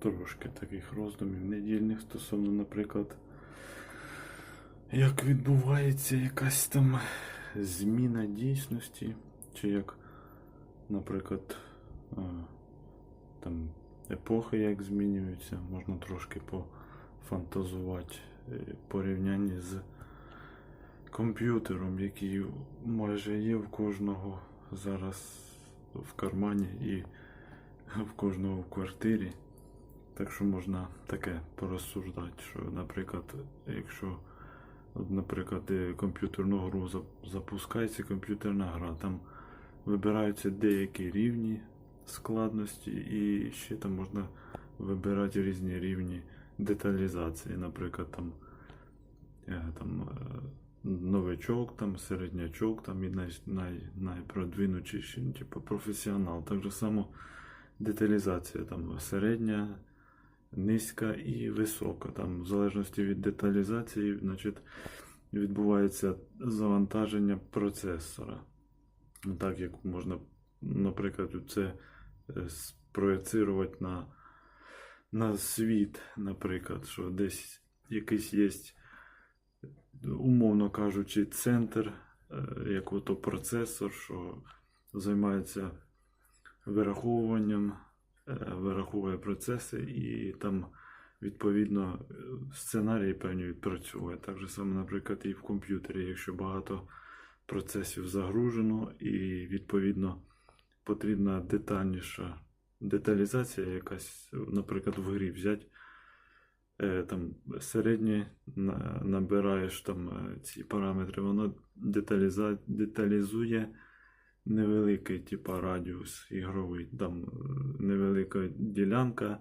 трошки таких роздумів недільних стосовно, наприклад, як відбувається якась там зміна дійсності, чи як, наприклад, там епохи як змінюються, можна трошки пофантазувати е, порівнянні з комп'ютером, який майже є в кожного зараз в кармані і в кожного в квартирі. Так що можна таке порозсуждати, що, наприклад, якщо, наприклад, е, комп'ютерну гру запускається комп'ютерна гра, там вибираються деякі рівні складності, і ще там можна вибирати різні рівні деталізації. Наприклад, там, е, там е, новичок, там середнячок, там і най, най, найпродвинутіший, ну, типу професіонал. Так само деталізація там середня, низька і висока. Там, в залежності від деталізації, значить, відбувається завантаження процесора. Так як можна, наприклад, це е, спроєцирувати на, на світ, наприклад, що десь якийсь є, умовно кажучи, центр, е, як процесор, що займається вираховуванням, е, процеси і там відповідно сценарії певні відпрацьовує. Так же саме, наприклад, і в комп'ютері, якщо багато процесів загружено, і відповідно потрібна детальніша деталізація якась, наприклад, в грі взяти. е, Там середнє на- набираєш там е, ці параметри, воно деталізує невеликий типа радіус ігровий, там е, невелика ділянка,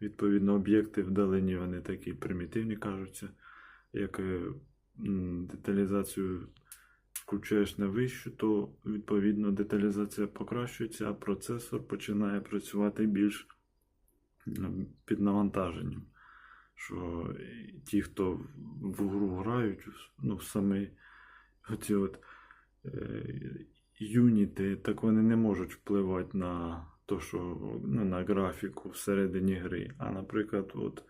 відповідно, об'єкти вдалині, вони такі примітивні кажуться. Як е, деталізацію включаєш на вищу, то відповідно деталізація покращується, а процесор починає працювати більш під навантаженням. Що ті, хто в гру грають, ну, в самий оці от е, юніти, так вони не можуть впливати на то, що ну, на графіку всередині гри. А, наприклад, от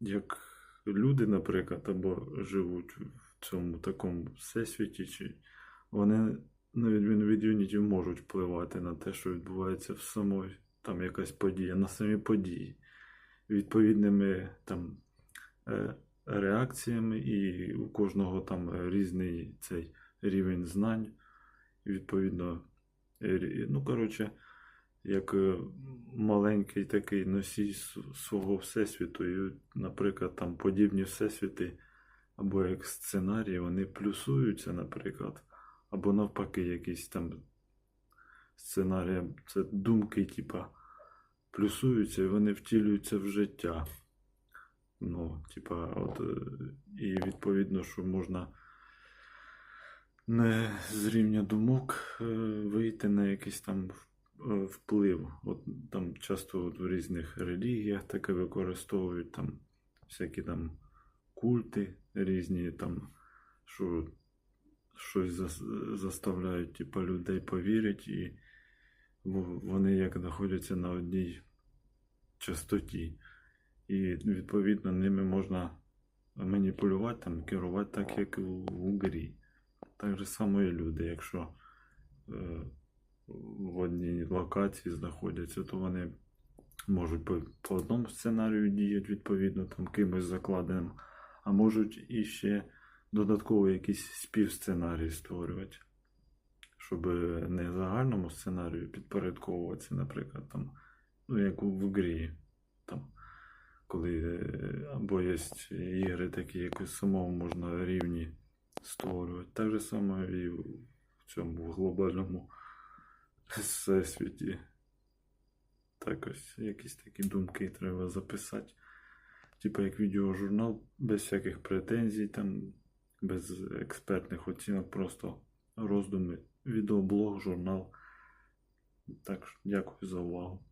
як люди, наприклад, або живуть в цьому такому всесвіті, чи вони, на відміну від юнітів, можуть впливати на те, що відбувається в самої там якась подія, на самі події, відповідними там е, реакціями, і у кожного там різний цей рівень знань. Відповідно, е, ну, коротше, як е, маленький такий носій свого всесвіту, і, наприклад, там подібні всесвіти, або як сценарії, вони плюсуються, наприклад, або навпаки, якісь там сценарії, це думки, типа, плюсуються і вони втілюються в життя. Ну, типа, от, е, і відповідно, що можна не з рівня думок е, вийти на якийсь там е, вплив. От там часто от в різних релігіях таке використовують там всякі там культи різні, там, що щось зас- заставляють типа, людей повірити, і вони як знаходяться на одній частоті. І відповідно ними можна маніпулювати, там, керувати так, як у, у грі. Так же само і люди, якщо е, в одній локації знаходяться, то вони можуть по, по одному сценарію діяти, відповідно, там кимось закладеним, а можуть і ще додатково якийсь співсценарій створювати, щоб не загальному сценарію підпорядковуватися, наприклад, там, ну, як в грі. Там, коли е, або є ігри такі, якось самому можна рівні створювати. Так же само і в цьому глобальному всесвіті. Так ось якісь такі думки треба записати. Типа як відеожурнал, без всяких претензій, там, без експертних оцінок, просто роздуми, відеоблог, журнал. Так, що дякую за увагу.